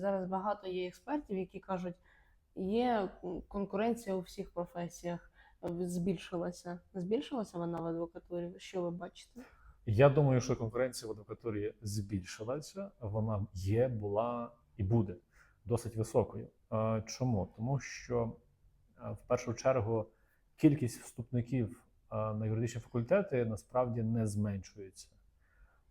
Зараз багато є експертів, які кажуть, є конкуренція у всіх професіях, збільшилася. Збільшилася вона в адвокатурі? Що ви бачите? Я думаю, що конкуренція в адвокатурі збільшилася. Вона є, була і буде досить високою. Чому? Тому що в першу чергу кількість вступників на юридичні факультети насправді не зменшується.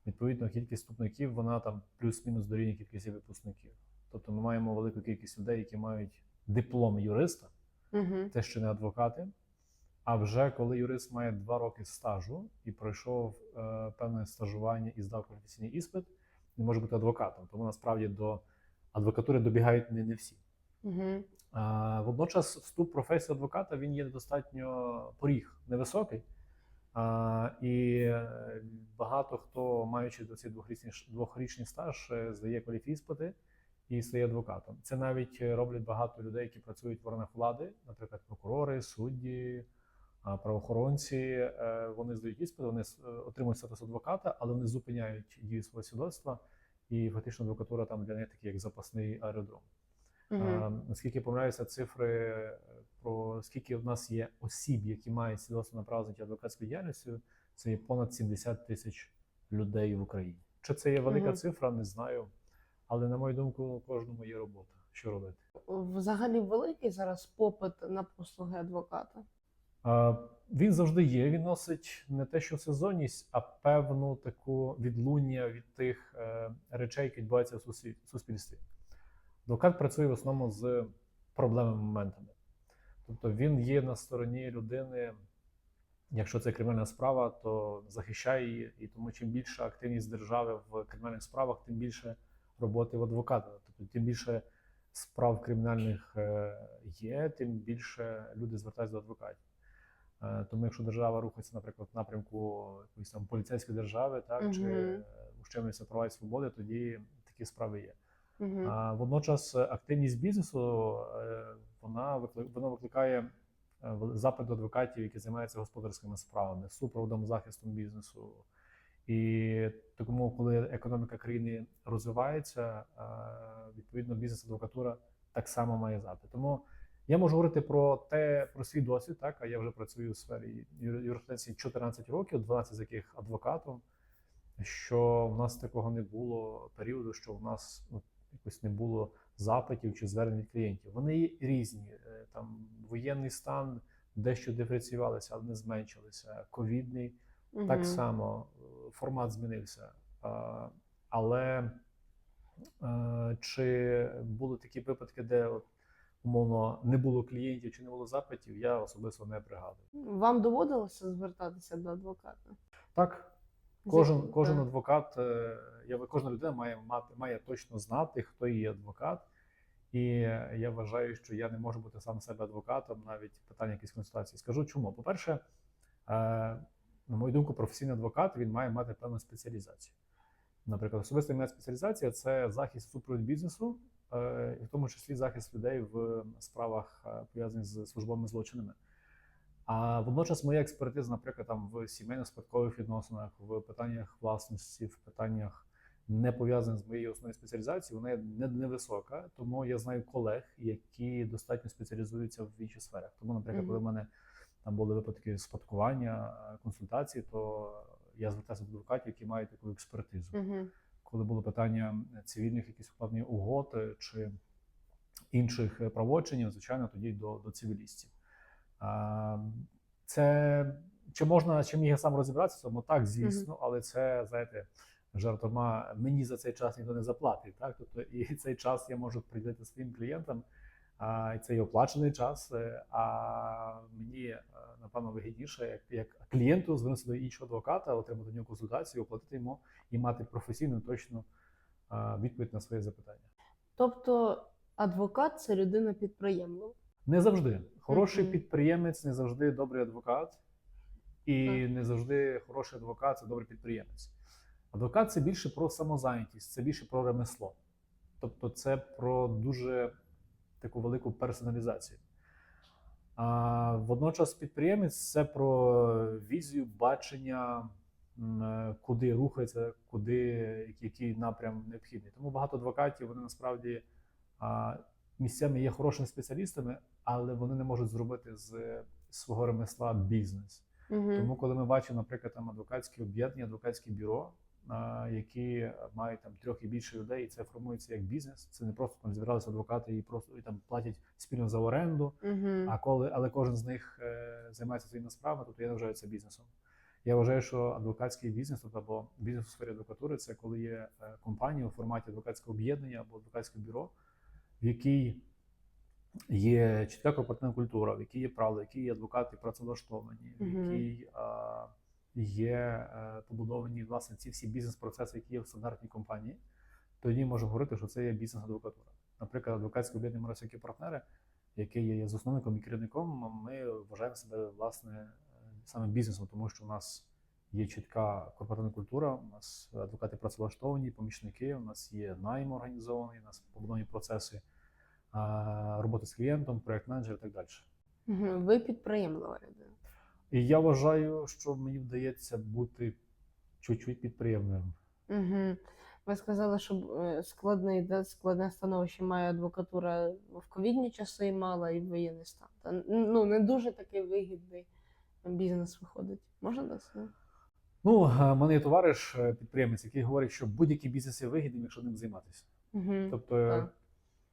Відповідно, кількість вступників вона там плюс-мінус дорівнює кількості випускників. Тобто ми маємо велику кількість людей, які мають диплом юриста, Угу. те ще не адвокати. А вже коли юрист має два роки стажу і пройшов е, певне стажування і здав кваліфікаційний іспит, він може бути адвокатом. Тому насправді до адвокатури добігають не, не всі. Угу. А, водночас вступ в професію адвоката він є достатньо поріг невисокий. А, і е, багато хто, маючи двохрічний, ш- двохрічний стаж, е, здає кваліфіспити і стає адвокатом. Це навіть е, роблять багато людей, які працюють в органах влади, наприклад, прокурори, судді, правоохоронці. Е, Вони здають іспити, вони е, отримують статус адвоката, але вони зупиняють дію свого свідоцтва, і фактично адвокатура там для них такий як запасний аеродром. Угу. А, Наскільки я помиляюся, цифри про скільки в нас є осіб, які мають свідоцтво на право заняття адвокатською діяльністю, це є понад 70 тисяч людей в Україні. Чи це є велика Мгм. цифра, не знаю. Але на мою думку, кожному є робота. Що робити? Взагалі великий зараз попит на послуги адвоката. А, Він завжди є. Він носить не те, що сезонність, а певну таку відлуння від тих е, речей, які відбуваються в суспільстві. Адвокат працює в основному з проблемними моментами. Тобто він є на стороні людини, якщо це кримінальна справа, то захищає її. І тому чим більша активність держави в кримінальних справах, тим більше роботи в адвоката. Тобто, тим більше справ кримінальних е, є, тим більше люди звертаються до адвокатів. Е, Тому якщо держава рухається, наприклад, в напрямку якоїсь там поліцейської держави, так чи Мгм. е, ущемлюються права і свободи, тоді такі справи є. Угу. А водночас активність бізнесу е, вона викли- вона викликає запит до адвокатів, які займаються господарськими справами, супроводом захистом бізнесу. І тому, коли економіка країни розвивається, е, відповідно бізнес-адвокатура так само має запит. Тому я можу говорити про те, про свій досвід, так а я вже працюю у сфері юр- юриспруденції 14 років, 12 з яких адвокатом. Що в нас такого не було періоду, що в нас ну, якось не було запитів чи звернень клієнтів. Вони різні. Е, Там воєнний стан дещо диференціювалися, але не зменшилися. Ковідний так само е, формат змінився. Але е, чи були такі випадки, де от, умовно не було клієнтів чи не було запитів, я особисто не пригадую. Вам доводилося звертатися до адвоката? Так, Кожен, кожен адвокат, е, я кожна людина має мати має точно знати, хто її адвокат. І я вважаю, що я не можу бути сам себе адвокатом, навіть питання якісь консультації. Скажу чому. По-перше, е, на мою думку, професійний адвокат він має мати певну спеціалізацію. Наприклад, особистий мене спеціалізація це захист супровід бізнесу, е, і в тому числі захист людей в справах, е, пов'язаних з службовими злочинами. А водночас моя експертиза, наприклад, там в сімейно-спадкових відносинах, в питаннях власності, в питаннях не пов'язаних з моєю основною спеціалізацією, вона не- невисока. Тому я знаю колег, які достатньо спеціалізуються в інших сферах. Тому, наприклад, Мгм. коли в мене там були випадки спадкування, е, консультації, то я звертався до адвокатів, які мають таку експертизу Угу. коли було питання цивільних якісь укладних угод е, чи інших е, правочинів, звичайно, тоді до, до цивілістів. А, Це чи можна, чи міг я сам розібратися в цьому? Так, звісно, але це, знаєте, жартома, мені за цей час ніхто не заплатить. Так? Тобто, і цей час я можу приділити своїм клієнтам, а, і це є оплачений час. е, А мені, е, напевно, вигідніше, як, як клієнту звернутися до іншого адвоката, отримати нього консультацію, оплатити йому і мати професійну точну відповідь на своє запитання. Тобто адвокат це людина підприємлива. Не завжди хороший Мгм. підприємець, не завжди добрий адвокат, і Так. не завжди хороший адвокат це добрий підприємець. Адвокат це більше про самозайнятість, це більше про ремесло. Тобто, це про дуже таку велику персоналізацію. А водночас підприємець це про візію, бачення, е, куди рухається, куди який напрям необхідний. Тому багато адвокатів вони насправді місцями є хорошими спеціалістами, але вони не можуть зробити з свого ремесла бізнес. Угу. Тому, коли ми бачимо, наприклад, там адвокатські об'єднання, адвокатські бюро, які мають там трьох і більше людей, і це формується як бізнес. Це не просто там зібралися адвокати і просто і там платять спільно за оренду. Угу. А коли але кожен з них е, займається своїми справами, тобто я не вважаю це бізнесом. Я вважаю, що адвокатський бізнес, тобто або бізнес у сфері адвокатури, це коли є е, компанія у форматі адвокатського об'єднання або адвокатського бюро, в якій є чітка корпоративна культура, в якій є правила, в якій є адвокати працевлаштовані, в якій а, є е, побудовані власне ці всі бізнес-процеси, які є в стандартній компанії, тоді можемо говорити, що це є бізнес-адвокатура. Наприклад, адвокатське об'єднання «Моросяки партнери, яке є засновником і керівником, ми вважаємо себе власне е, саме бізнесом, тому що у нас є чітка корпоративна культура, у нас адвокати працевлаштовані, помічники, у нас є найм організований, у нас побудовані процеси роботи з клієнтом, проект менеджер і так далі. Ви підприємлива людина. І я вважаю, що мені вдається бути чуть-чуть підприємним. Угу. Ви сказали, що е, складний, да, складне становище має адвокатура в ковідні часи і мала, і в воєнний стан. Та, ну, не дуже такий вигідний бізнес виходить. Можна так сказати? Ну, е, в мене є товариш, е, підприємець, який говорить, що будь-який бізнес є вигідним, якщо ним займатися. Угу. Тобто, Так.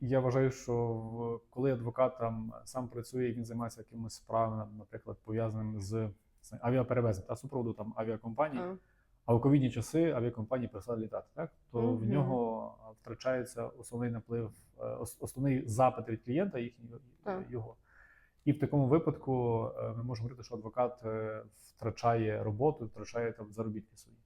Я вважаю, що коли адвокат там сам працює, він займається якимось справами, наприклад, пов'язаним з з авіаперевезенням та супроводу там авіакомпаній, а у ковідні часи авіакомпанії перестали літати, так то в нього втрачається основний наплив, е, основний запит від клієнта їхнього Так. його. І в такому випадку е, ми можемо говорити, що адвокат е, втрачає роботу, втрачає там заробітки свої.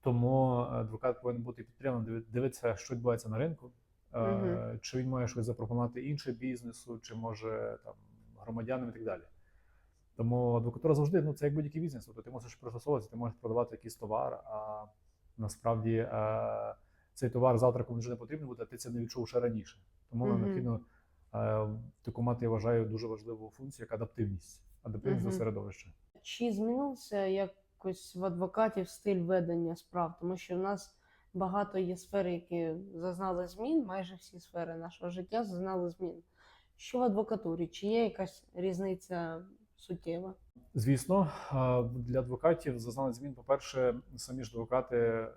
Тому адвокат повинен бути підтриманий, дивитися, що відбувається на ринку, Мгм. чи він має щось запропонувати інше бізнесу, чи може там громадянам і так далі. Тому адвокатура завжди ну це як будь-який бізнес. Тобто ти мусиш пристосовуватися, ти можеш продавати якийсь товар, а насправді е, цей товар завтра комусь вже не потрібен буде, а ти це не відчув ще раніше. Тому Мгм. необхідно е, таку мати, я вважаю, дуже важливу функцію, як адаптивність. Адаптивність до Мгм. середовища. Чи змінився якось в адвокатів стиль ведення справ? Тому що в нас багато є сфер, які зазнали змін, майже всі сфери нашого життя зазнали змін. Що в адвокатурі? Чи є якась різниця суттєва? Звісно, для адвокатів зазнали змін. По-перше, самі ж адвокати е,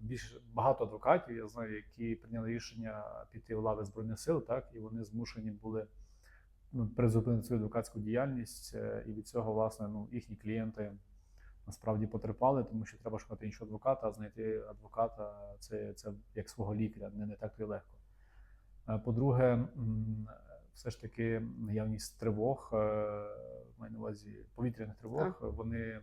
більш багато адвокатів, я знаю, які прийняли рішення піти в лави збройних сил, так і вони змушені були ну, призупинити свою адвокатську діяльність, е, і від цього, власне, ну їхні клієнти насправді потерпали, тому що треба шукати іншого адвоката, а знайти адвоката це, це як свого лікаря, не, не так то й легко. Е, По-друге, все ж таки наявність тривог, е, маю на увазі повітряних тривог, Так. вони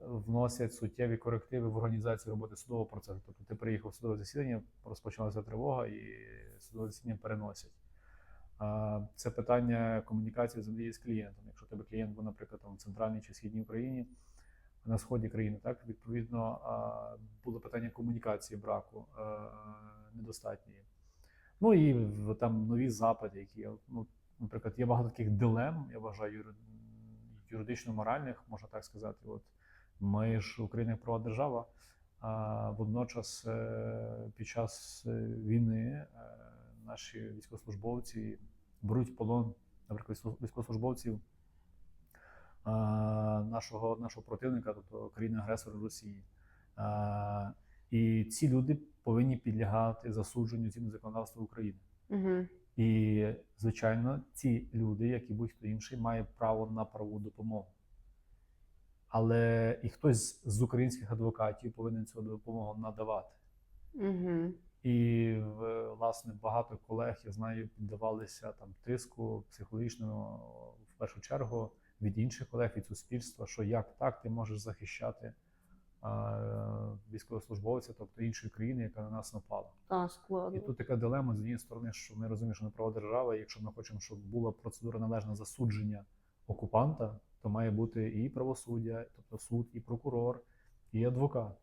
вносять суттєві корективи в організацію роботи судового процесу. Тобто ти приїхав в судове засідання, розпочалася тривога, і судове засідання переносять. Це питання комунікації взаємодії з клієнтом. Якщо тебе клієнт був, наприклад, там в центральній чи східній Україні, на сході країни, так відповідно було питання комунікації браку недостатньої. Ну і там нові запити, які ну, наприклад, є багато таких дилем, я вважаю, юридично-моральних, можна так сказати. От ми ж Україна права держава, а водночас е, під час е, війни е, наші військовослужбовці беруть в полон, наприклад, військовослужбовців нашого, нашого противника, тобто країни-агресора Росії. І ці люди повинні підлягати засудженню згідно законодавства України. Угу. І, звичайно, ці люди, як і будь-хто інший, має право на правову допомогу. Але і хтось з українських адвокатів повинен цю допомогу надавати. Угу. І власне багато колег я знаю, піддавалися там тиску психологічному в першу чергу від інших колег, від суспільства, що як так ти можеш захищати а, військовослужбовця, тобто іншої країни, яка на нас напала. Та І тут така дилема з однієї сторони, що ми розуміємо, що ми права держава, і якщо ми хочемо, щоб була процедура належного засудження окупанта, то має бути і правосуддя, тобто суд, і прокурор, і адвокат.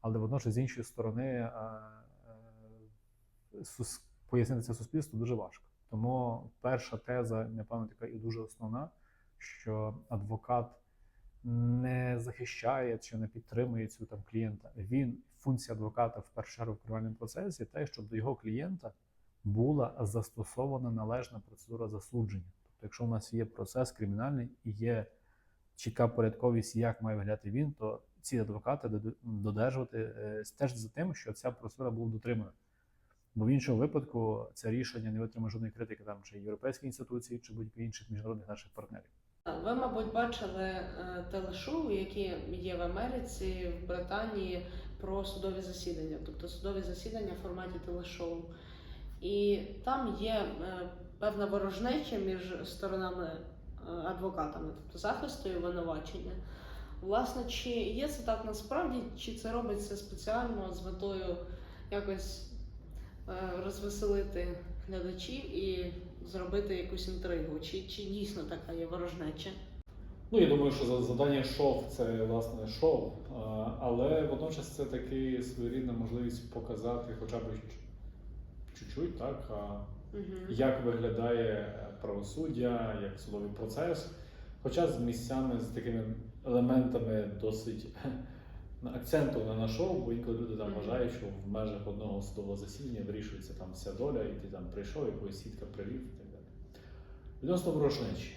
Але водночас з іншої сторони пояснити це суспільству дуже важко. Тому перша теза, напевно, така і дуже основна, що адвокат не захищає чи не підтримує цю там клієнта. Він функція адвоката в першу чергу в кримінальному процесі те, щоб до його клієнта була застосована належна процедура засудження. Тобто, якщо у нас є процес кримінальний і є чітка порядковість, як має виглядати він, то ці адвокати додержувати е, стежать за тим, що ця процедура була дотримана. Бо в іншому випадку це рішення не отримає жодної критики там чи європейської інституції, чи будь-яких інших міжнародних наших партнерів. Ви, мабуть, бачили е, телешоу, які є в Америці, в Британії про судові засідання, тобто судові засідання в форматі телешоу. І там є е, певна ворожнеча між сторонами е, адвокатами, тобто захисту і обвинувачення. Власне, чи є це так насправді, чи це робиться спеціально з метою якось розвеселити глядачів і зробити якусь інтригу? Чи, чи дійсно така є ворожнеча? Ну, я думаю, що за- завдання шоу це власне шоу, а, але водночас це таки своєрідна можливість показати хоча б чуть-чуть, так, а, Угу. як виглядає правосуддя, як судовий процес. Хоча з місцями з такими елементами досить акценту на шоу, бо інколи люди там вважають, що в межах одного судового засідання вирішується там вся доля, і ти там прийшов, якоїсь сітка привів і так далі. Відносно ворожнечі.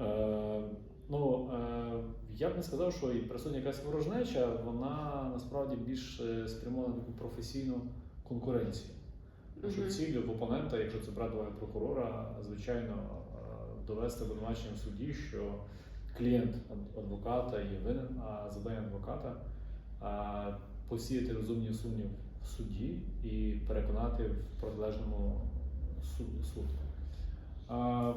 Е, ну, е, я б не сказав, що і присутня якась ворожнеча, вона насправді більш е, спрямована на таку професійну конкуренцію. Тому що ціль в опонента, якщо це брати прокурора, звичайно, е, довести обвинувачення в суді, що клієнт адвоката є винен, а завдання адвоката посіяти розумні сумнів в суді і переконати в протилежному суд. суд. А,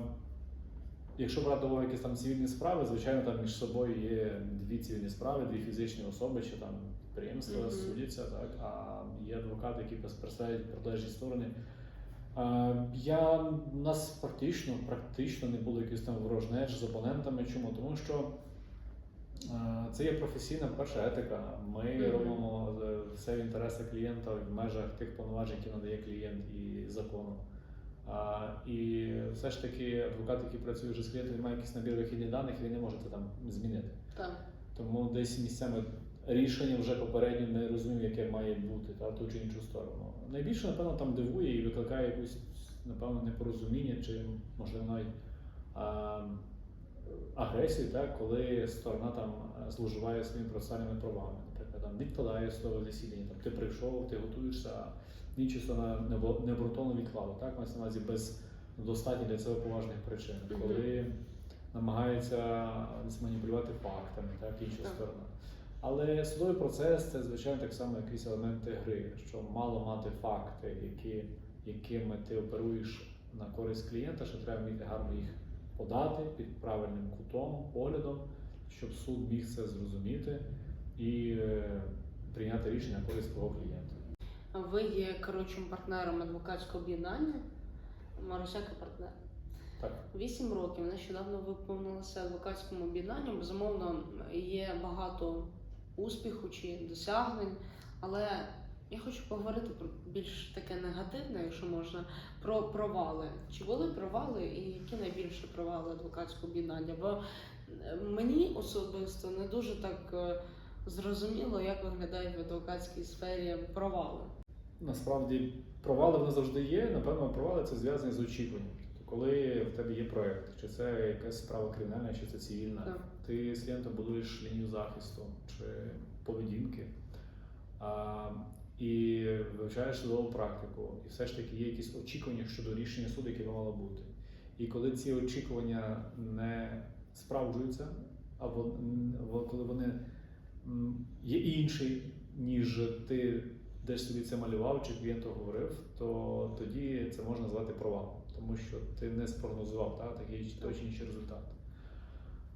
Якщо брати до уваги якісь там цивільні справи, звичайно, там між собою є дві цивільні справи, дві фізичні особи чи там підприємства Мгм. судяться, так, а є адвокати, які представляють протилежні сторони. А, Я у нас практично, практично не було якихось там ворожнеч з опонентами. Чому? Тому що це є професійна перша етика. Ми Мгм. робимо е, все в інтересах клієнта в межах тих повноважень, які надає клієнт і закону. А, і все ж таки адвокат, який працює вже з клієнтом, він має якийсь набір вихідних даних, і він не може це там змінити. Так. Тому десь місцями рішення вже попередньо не розумів, яке має бути та ту чи іншу сторону. Найбільше, напевно, там дивує і викликає якусь, напевно, непорозуміння чи, можливо, навіть а, агресію, так, коли сторона там е, зловживає своїми процесуальними правами. Наприклад, там відкладає судове засідання, там ти прийшов, ти готуєшся, а інша сторона необґрунтовно відклала. Так, мається на увазі без достатньо для цього поважних причин. Коли намагається десь маніпулювати фактами, так, інша Так. сторона. Але судовий процес це, звичайно, так само якісь елементи гри, що мало мати факти, які, якими ти оперуєш на користь клієнта, що треба вміти гарно їх подати під правильним кутом, поглядом, щоб суд міг це зрозуміти і е, прийняти рішення користь твого клієнта. Ви є керуючим партнером адвокатського об'єднання. Марусяка партнер. Так. Вісім років нещодавно виповнилося адвокатському об'єднанню. Безумовно, є багато успіху чи досягнень, але я хочу поговорити про більш таке негативне, якщо можна, про провали. Чи були провали і які найбільше провали адвокатського об'єднання? Бо е, мені особисто не дуже так е, зрозуміло, як виглядають в адвокатській сфері провали. Насправді провали вони завжди є. Напевно, провали це зв'язані з очікуванням. Тобто, коли в тебе є проєкт, чи це якась справа кримінальна, чи це цивільна, Так. ти з клієнтом будуєш лінію захисту чи поведінки. А, і вивчаєш судову практику, і все ж таки є якісь очікування щодо рішення суду, яке мало бути. І коли ці очікування не справджуються, або коли вони є інші, ніж ти десь собі це малював чи клієнту говорив, то тоді це можна назвати провалом, тому що ти не спрогнозував та, такий інший результат.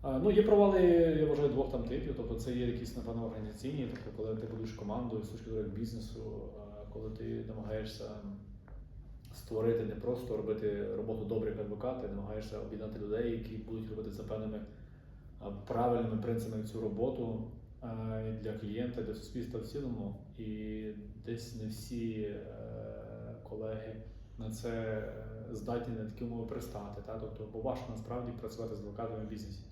Ну, є провали, я вважаю, двох там типів. Тобто це є якісь, напевно, організаційні, тобто коли ти будуєш команду з точки зору бізнесу, коли ти намагаєшся створити не просто робити роботу добре як адвокат, намагаєшся об'єднати людей, які будуть робити за певними правильними принципами цю роботу для клієнта, для суспільства в цілому. І десь не всі е, колеги на це е, здатні на такі умови пристати. Та? Тобто, бо важко насправді працювати з адвокатами в бізнесі.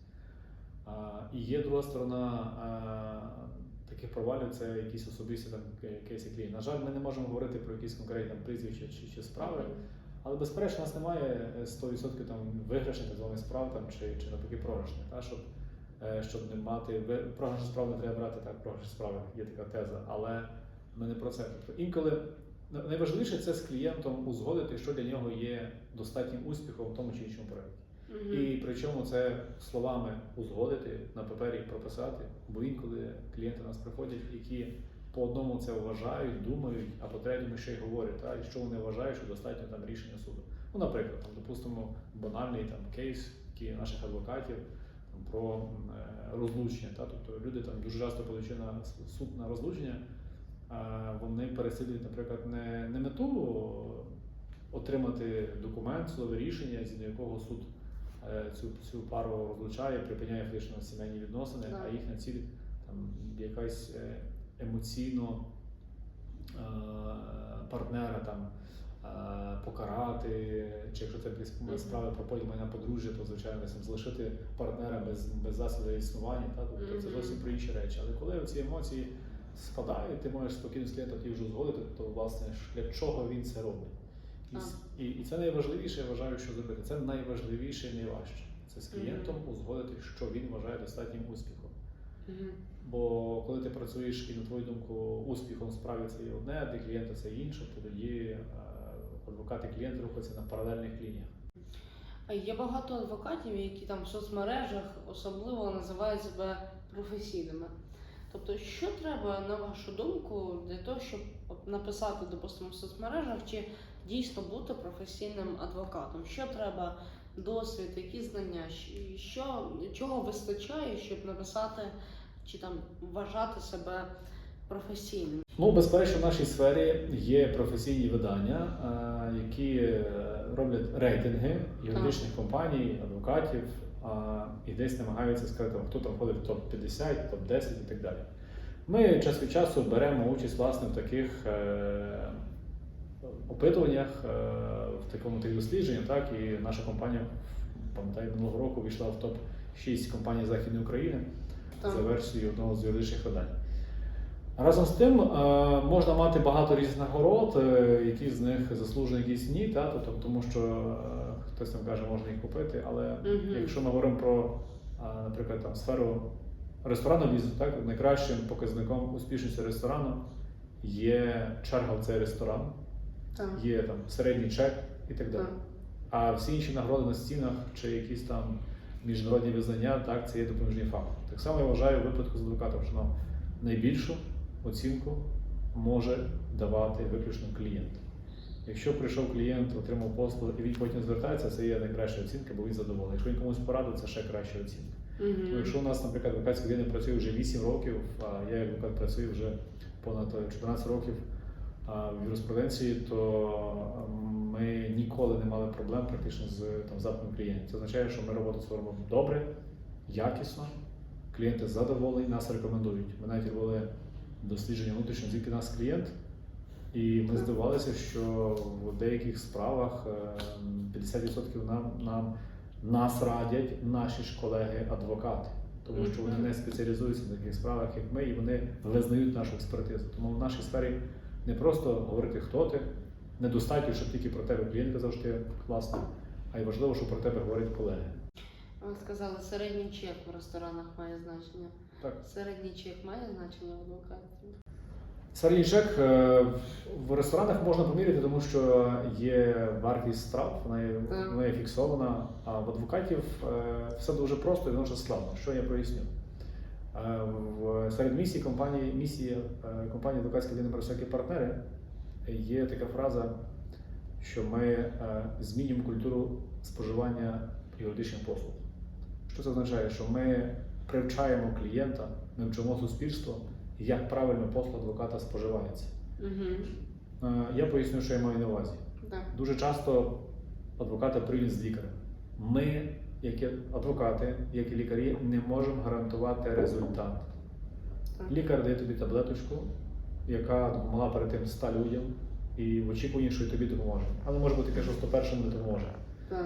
І є друга сторона таких провалів це якісь особисті там кейси клієнт. На жаль, ми не можемо говорити про якісь конкретні там прізвища чи, чи справи, але безперечно, у нас немає е, 100% там виграшних званих справ там, чи, чи навпаки програшних. Щоб, е, щоб не мати програшні справи не треба брати так, програшні справи, є така теза. Але ми не про це. Тобто інколи найважливіше це з клієнтом узгодити, що для нього є достатнім успіхом в тому чи іншому проєкті. Мгм. І причому це словами узгодити на папері прописати, бо інколи клієнти нас приходять, які по одному це вважають, думають, а по третьому ще й говорять, і що вони вважають, що достатньо там рішення суду. Ну, наприклад, там, допустимо, банальний там кейс, який наших адвокатів там, про е, розлучення. Та, тобто люди там дуже часто подаючи на суд на розлучення, а вони переслідують, наприклад, не, не мету отримати документ, судове рішення, згідно якого суд цю, цю пару розлучає, припиняє фактично сімейні відносини, Так. а їхня ціль там якась е, емоційно е, партнера там е, покарати, чи якщо це якісь справи про поділ майна подружжя, то звичайно залишити партнера без, без засобів існування. Та? Тобто це зовсім про інші речі. Але коли ці емоції спадають, ти можеш спокійно клієнтом ті вже узгодити, то власне для чого він це робить. І, і, і це найважливіше, я вважаю, що зробити. Це найважливіше і найважче. Це з клієнтом узгодити, що він вважає достатнім успіхом. Бо коли ти працюєш і на твою думку успіхом справі це є одне, а для клієнта це інше, то тоді е, адвокат і клієнт рухаються на паралельних лініях. Є багато адвокатів, які там в соцмережах особливо називають себе професійними. Тобто, що треба, на вашу думку, для того, щоб написати, допустимо, в соцмережах, чи дійсно бути професійним адвокатом? Що треба досвід, які знання, що, чого вистачає, щоб написати чи там вважати себе професійним? Ну, безперечно, в нашій сфері є професійні видання, е, які е, роблять рейтинги юридичних компаній, адвокатів і десь намагаються сказати, хто там входить в топ-50, топ-10 і так далі. Ми час від часу беремо участь власне в таких е, опитуваннях, е, в такому тих дослідженнях, так, і наша компанія, пам'ятаю, минулого року війшла в топ-6 компаній Західної України Там, за версією одного з юридичних видань. Разом з тим, е, можна мати багато різних нагород, е, які з них заслужені, якісь ні, та, тобто, тому що хтось там каже, можна їх купити, але Мгм. якщо ми говоримо про, наприклад, там, сферу ресторанного бізнесу, так, найкращим показником успішності ресторану є черга в цей ресторан, там, є там середній чек і так далі. там. А всі інші нагороди на стінах чи якісь там міжнародні визнання, так, це є допоміжний фактор. Так само я вважаю в випадку з адвокатом, що нам найбільшу оцінку може давати виключно клієнт. Якщо прийшов клієнт, отримав послугу і він потім звертається, це є найкраща оцінка, бо він задоволений. Якщо він комусь порадив, це ще краща оцінка. Мгм. Ну, якщо у нас, наприклад, адвокатська людина працює вже 8 років, а я як адвокат працюю вже понад 14 років а, в юриспруденції, то ми ніколи не мали проблем практично з там, запитом клієнтів. Це означає, що ми роботу свою робимо добре, якісно, клієнти задоволені, нас рекомендують. Ми навіть робили дослідження внутрішньо, звідки нас клієнт, і ми здивувалися, що в деяких справах е, 50% нам, нам нас радять наші ж колеги-адвокати, тому що вони не спеціалізуються на таких справах, як ми, і вони визнають нашу експертизу. Тому в нашій сфері не просто говорити, хто ти, недостатньо, щоб тільки про тебе клієнт казав, що ти класний, а й важливо, що про тебе говорять колеги. Ви сказали, середній чек в ресторанах має значення. Так. Середній чек має значення в адвокатів? Середній чек е, в ресторанах можна поміряти, тому що є вартість страв, вона є, вона є фіксована. А в адвокатів е, все дуже просто і водночас складно. Що я поясню? Е, В серед місії компанії місії е, компанії адвокатські всякі партнери є така фраза, що ми е, змінюємо культуру споживання юридичних послуг. Що це означає? Що ми привчаємо клієнта, ми вчимо суспільство, як правильно послуг адвоката споживається. Угу. Я поясню, що я маю на увазі. Так. Дуже часто адвокати прийдуть з лікарем. Ми, як і адвокати, як і лікарі, не можемо гарантувати результат. Так. Лікар дає тобі таблеточку, яка допомогла перед тим 100 людям, і в очікуванні, що і тобі допоможе. Але може бути таке, що 101 не допоможе. Так.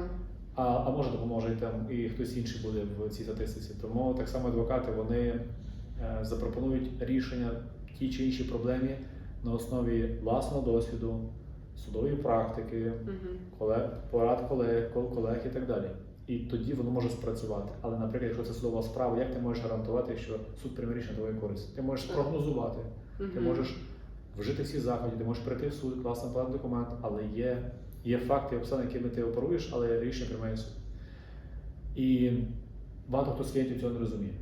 А, а може допоможе і там і хтось інший буде в цій статистиці. Тому так само адвокати вони е, запропонують рішення тій чи іншій проблемі на основі власного досвіду, судової практики, колег, порад колег, колег і так далі. І тоді воно може спрацювати. Але, наприклад, якщо це судова справа, як ти можеш гарантувати, що суд прийме рішення твою користь? Ти можеш прогнозувати, ти можеш вжити всі заходи, ти можеш прийти в суд, класно подати документ, але є, є факти, обставини, якими ти оперуєш, але рішення приймає суд. І багато хто з клієнтів цього не розуміє.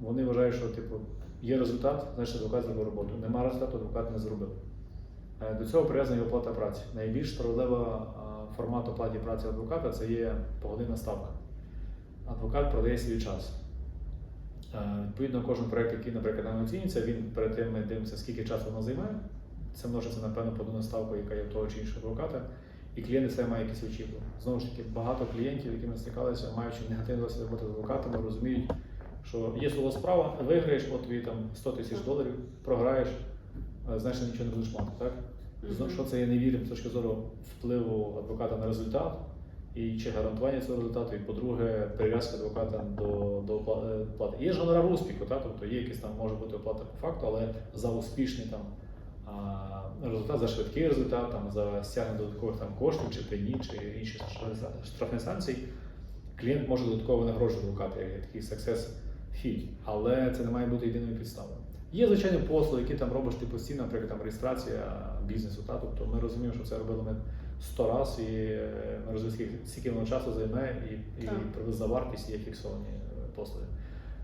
Вони вважають, що типу, є результат, значить адвокат зробив роботу. Нема результату, адвокат не зробив. Е, До цього прив'язана і оплата праці. Найбільш справедлива е, формат оплати праці адвоката це є погодинна ставка. Адвокат продає свій час. Е, Відповідно, кожен проєкт, який, наприклад, оцінюється, він перед тим ми дивимося, скільки часу воно займає. Це множиться, напевно, погодинна ставка, яка є в того чи іншого адвоката. І клієнт це має якісь очікування. Знову ж таки, багато клієнтів, які ми стикалися, маючи негативний досвід роботи з адвокатами, розуміють, що є судова справа, виграєш, от тобі там 100 тисяч доларів, програєш, е, значить нічого не будеш мати. Так? Знову, Що це є невірним з точки зору впливу адвоката на результат і чи гарантування цього результату, і по-друге, прив'язка адвоката до, до е, оплати. Є ж гонорар успіху, та? тобто є якісь там може бути оплата по факту, але за успішний там результат, за швидкий результат, там, за стягнення додаткових там коштів, чи пені, чи інші штрафні- санкції, клієнт може додатково винагороджувати адвоката, як такий success fee, але це не має бути єдиною підставою. Є звичайні послуги, які там робиш ти постійно, наприклад, там реєстрація бізнесу. Та? Тобто ми розуміємо, що це робили ми 100 разів, і е, ми розуміємо, скільки, скільки воно часу займе, і, і приблизна вартість є фіксовані е, послуги.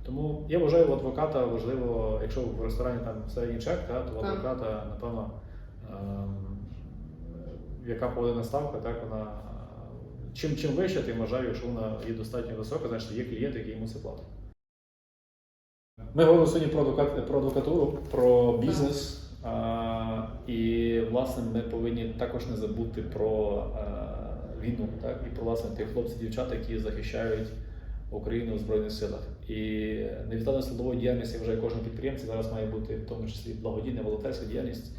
Тому я вважаю, у адвоката важливо, якщо в ресторані там середній чек, та, то Так. адвоката, напевно, ем, яка повинна ставка, так вона. е, Чим, чим вища, тим вважаю, якщо вона є достатньо висока, значить є клієнт, який йому це платить. Ми говоримо сьогодні про, адвокат, про адвокатуру, про бізнес. А, і, власне, ми повинні також не забути про е, війну, так? і про власне тих хлопців, дівчат, які захищають Україну в Збройних силах. І невідкладна складовою діяльності вважає кожен підприємця зараз має бути в тому числі благодійна волонтерська діяльність.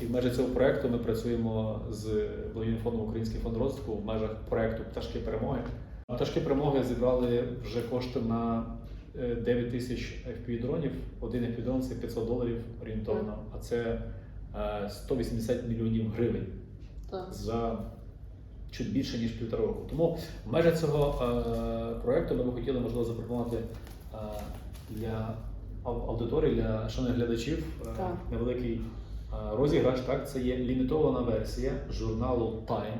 І в межах цього проекту ми працюємо з благодійним фондом Український фонд розвитку в межах проекту Пташки перемоги. Пташки перемоги зібрали вже кошти на 9 тисяч FPV дронів. Один FPV дрон це 500 доларів орієнтовно, а це е, 180 мільйонів гривень Так. за чуть більше ніж півтора року. Тому в межах цього е, проекту ми б хотіли можливо запропонувати е, для аудиторії, для шановних глядачів е, невеликий е, розіграш. Так, це є лімітована версія журналу Time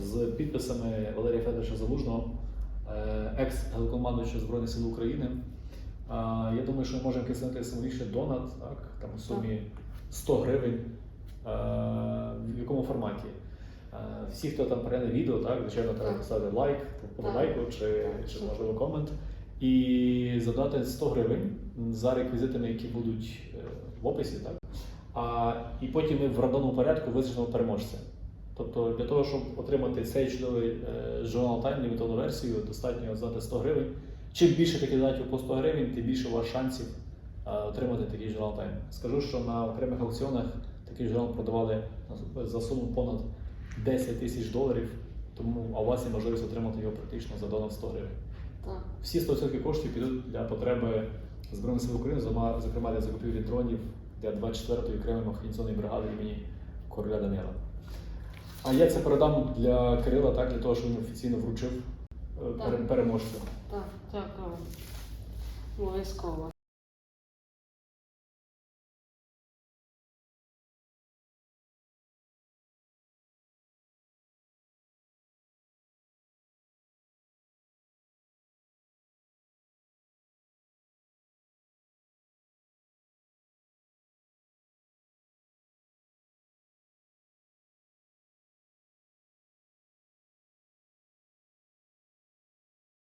з підписами Валерія Федоровича Залужного, е, екс-гелкомандуючого Збройних сил України. Е, Я думаю, що ми можемо киснути символічний донат, так, там у сумі 100 гривень. Е, В якому форматі? Е, Всі, хто там перегляне відео, так, звичайно, треба поставити лайк, подобайку чи, чи можливо комент. І задати 100 гривень за реквізитами, які будуть е, в описі, так? А, і потім ми в рандомному порядку визначимо переможця. Тобто для того, щоб отримати цей чудовий е, журнал Time, лімітовану версію, достатньо здати 100 гривень. Чим більше таких донатів по 100 гривень, тим більше у вас шансів е, отримати такий журнал Time. Скажу, що на окремих аукціонах такий журнал продавали за суму понад 10 тисяч доларів, тому а у вас є можливість отримати його практично за донат 100 гривень. Так. Всі 100% коштів підуть для потреби Збройних сил України, зокрема- зокрема для закупівлі дронів для 24-ї окремої механізованої бригади імені Короля Данила. А я це передам для Кирила, так, для того, щоб він офіційно вручив е, переможцю. Так, дякую. Обов'язково.